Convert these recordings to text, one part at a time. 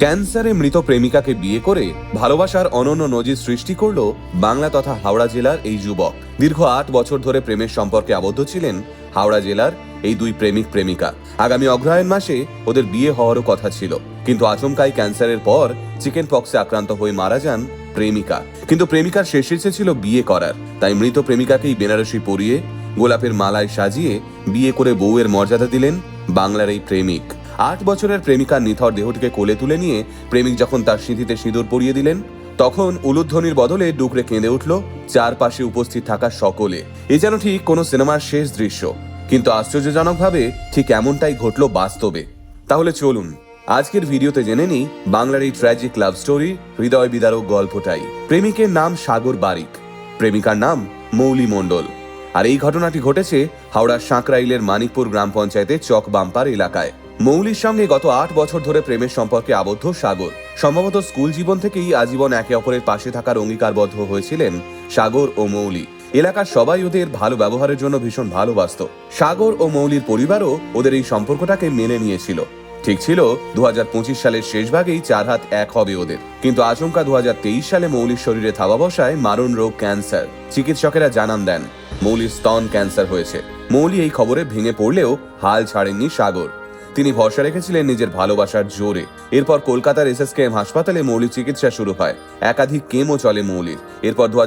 ক্যান্সারে মৃত প্রেমিকাকে বিয়ে করে ভালোবাসার অনন্য নজির সৃষ্টি করল বাংলা তথা হাওড়া জেলার এই যুবক। দীর্ঘ আট বছর ধরে প্রেমের সম্পর্কে আবদ্ধ ছিলেন হাওড়া জেলার এই দুই প্রেমিক প্রেমিকা। আগামী অগ্রহায়ণ মাসে ওদের বিয়ে হওয়ারও কথা ছিল। কিন্তু আচমকাই ক্যান্সারের পর চিকেন পক্সে আক্রান্ত হয়ে মারা যান প্রেমিকা। কিন্তু প্রেমিকার শেষ ইচ্ছে ছিল বিয়ে করার। তাই মৃত প্রেমিকাকেই বেনারসি পরিয়ে গোলাপের মালায় সাজিয়ে বিয়ে করে বউয়ের মর্যাদা দিলেন বাংলার এই প্রেমিক। আট বছরের প্রেমিকার নিথর দেহটিকে কোলে তুলে নিয়ে প্রেমিক যখন তার সিঁথিতে সিঁদুর পরিয়ে দিলেন, তখন উলুধ্বনির বদলে ডুকরে কেঁদে উঠল চারপাশে উপস্থিত থাকা সকলে। এ যেন ঠিক কোনো সিনেমার শেষ দৃশ্য। কিন্তু আশ্চর্যজনকভাবে ঠিক এমনটাই ঘটল বাস্তবে। তাহলে চলুন, আজকের ভিডিওতে জেনে নিই বাংলার এই ট্র্যাজিক লাভ স্টোরি হৃদয় বিদারক গল্পটাই। প্রেমিকের নাম সাগর বারিক। প্রেমিকার নাম মৌলি মণ্ডল। আর এই ঘটনাটি ঘটেছে হাওড়ার সাঁকরাইলের মানিকপুর গ্রাম পঞ্চায়েতের চক বাম্পার এলাকায়। মৌলির সঙ্গে গত আট বছর ধরে প্রেমের সম্পর্কে আবদ্ধ সাগর। সম্ভবত স্কুল জীবন থেকেই আজীবন একে অপরের পাশে থাকার অঙ্গীকারবদ্ধ হয়েছিলেন সাগর ও মৌলি। এলাকার সবাই ওদের ভালো ব্যবহারের জন্য ভীষণ ভালোবাসত। সাগর ও মৌলির পরিবারও ওদের এই সম্পর্কটাকে মেনে নিয়েছিল। ঠিক ছিল দু হাজার পঁচিশ সালের শেষ ভাগেই চার হাত এক হবে ওদের। কিন্তু আচমকা দু হাজার তেইশ সালে মৌলির শরীরে থাবা বসায় মারণ রোগ ক্যান্সার। চিকিৎসকেরা জানান দেন, মৌলির স্তন ক্যান্সার হয়েছে। মৌলি এই খবরে ভেঙে পড়লেও হাল ছাড়েননি সাগর। তিনি ভরসা রেখেছিলেন নিজের ভালোবাসার জোরে। এরপর কলকাতার এসএসকেএম হাসপাতালে মৌলির চিকিৎসা শুরু হয়। একাধিক কেমও চলে মৌলির। এরপর দু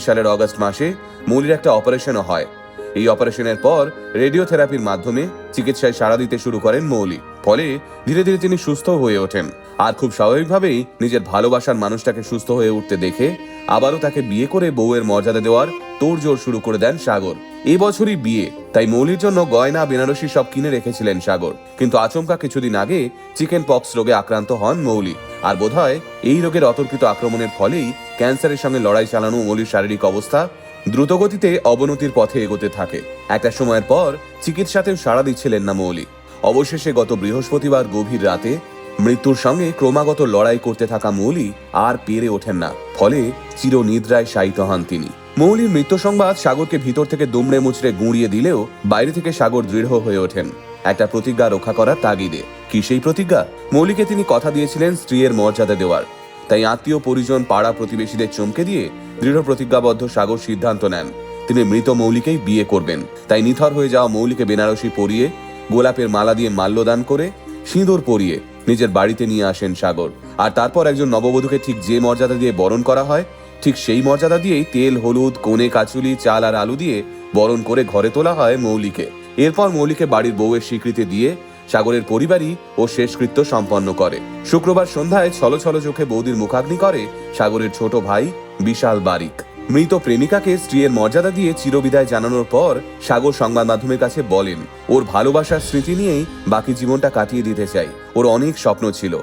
সালের অগস্ট মাসে মৌলির একটা অপারেশনও হয়। এই অপারেশনের পর রেডিওথেরাপির মাধ্যমে চিকিৎসায় সাড়া দিতে শুরু করেন মৌলি। ফলে ধীরে ধীরে তিনি সুস্থ হয়ে ওঠেন। আর খুব স্বাভাবিকভাবেই নিজের ভালোবাসার মানুষটাকে সুস্থ হয়ে উঠতে দেখে আবারও তাকে বিয়ে করে বউয়ের মর্যাদা দেওয়ার তোড়জোড় শুরু করে দেন সাগর। এই বছরই বিয়ে, তাই মৌলির জন্য গয়না, বেনারসি সব কিনে রেখেছিলেন সাগর। কিন্তু আচমকা কিছুদিন আগে চিকেন পক্স রোগে আক্রান্ত হন মৌলি। আর বোধহয় এই রোগের অতর্কিত আক্রমণের ফলেই ক্যান্সারের সঙ্গে লড়াই চালানো মৌলির শারীরিক অবস্থা দ্রুতগতিতে অবনতির পথে এগোতে থাকে। একটা সময়ের পর চিকিৎসাতেও সাড়া দিচ্ছিলেন না মৌলি। অবশেষে গত বৃহস্পতিবার গভীর রাতে মৃত্যুর সঙ্গে ক্রমাগত লড়াই করতে থাকা মৌলি আর পেরে ওঠেন না, ফলে চিরনিদ্রায় শায়িত হন তিনি। মৌলির মৃত্যু সংবাদ সাগরকে ভিতর থেকে দুমড়ে মুচড়ে গুঁড়িয়ে দিলেও বাইরে থেকে সাগর দৃঢ় হয়ে ওঠেন। একটা প্রতিজ্ঞা রক্ষা করার তাগিদে। কি সেই প্রতিজ্ঞা? মৌলিকে তিনি কথা দিয়েছিলেন স্ত্রীর মর্যাদা দেওয়ার। তাই আত্মীয় পরিজন, পাড়া প্রতিবেশীদের চমকে দিয়ে দৃঢ় প্রতিজ্ঞাবদ্ধ সাগর সিদ্ধান্ত নেন। তিনি মৃত মৌলিকেই বিয়ে করবেন। তাই নিথর হয়ে যাওয়া মৌলিকে বেনারসি পরিয়ে গোলাপের মালা দিয়ে মাল্যদান করে সিঁদুর পরিয়ে নিজের বাড়িতে নিয়ে আসেন সাগর। আর তারপর একজন নববধূকে ঠিক যে মর্যাদা দিয়ে বরণ করা হয়, ঠিক সেই মর্যাদা দিয়েই তেল, হলুদ, কোণে কাচুলি, চাল আর আলু দিয়ে বরণ করে ঘরে তোলা হয় মৌলিকে। এরপর মৌলিকে বাড়ির বউয়ের স্বীকৃতি দিয়ে সাগরের পরিবারই ও শেষকৃত্য সম্পন্ন করে। শুক্রবার সন্ধ্যায় ছলো ছলো চোখে বৌদির মুখাগ্নি করে সাগরের ছোট ভাই বিশাল বারিক। মৃত প্রেমিকাকে স্ত্রীর মর্যাদা দিয়ে চিরবিদায় জানানোর পর সাগর সংবাদ মাধ্যমের কাছে বলেন, ওর ভালোবাসার স্মৃতি নিয়েই বাকি জীবনটা কাটিয়ে দিতে চাই। ওর অনেক স্বপ্ন ছিল।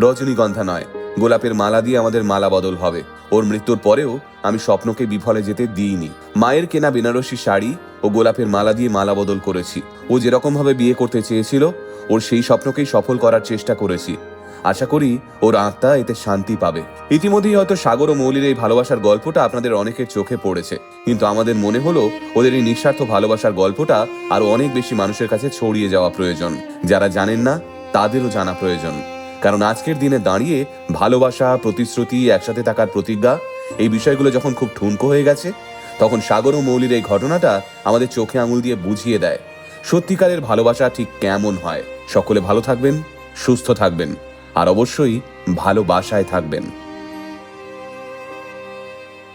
রজনীগন্ধা নয়, গোলাপের মালা দিয়ে আমাদের মালা বদল হবে। ওর মৃত্যুর পরেও আমি স্বপ্নকে বিফলে যেতে দিইনি। মায়ের কেনা বেনারসি শাড়ি ও গোলাপের মালা দিয়ে মালা বদল করেছি। ও যেরকম ভাবে বিয়ে করতে চেয়েছিল, ওর সেই স্বপ্নকেই সফল করার চেষ্টা করেছি। আশা করি ওর আত্মা এতে শান্তি পাবে। ইতিমধ্যেই হয়তো সাগর ও মৌলির এই ভালোবাসার গল্পটা আপনাদের অনেকের চোখে পড়েছে। কিন্তু আমাদের মনে হলো ওদের এই নিঃস্বার্থ ভালোবাসার গল্পটা আরও অনেক বেশি মানুষের কাছে ছড়িয়ে যাওয়া প্রয়োজন। যারা জানেন না, তাদেরও জানা প্রয়োজন। কারণ আজকের দিনে দাঁড়িয়ে ভালোবাসা, প্রতিশ্রুতি, একসাথে থাকার প্রতিজ্ঞা, এই বিষয়গুলো যখন খুব ঠুনকো হয়ে গেছে, তখন সাগর ও মৌলির এই ঘটনাটা আমাদের চোখে আঙুল দিয়ে বুঝিয়ে দেয়, সত্যিকারের ভালোবাসা ঠিক কেমন হয়। সকলে ভালো থাকবেন, সুস্থ থাকবেন। আর অবশ্যই ভালোবাসায় থাকবেন।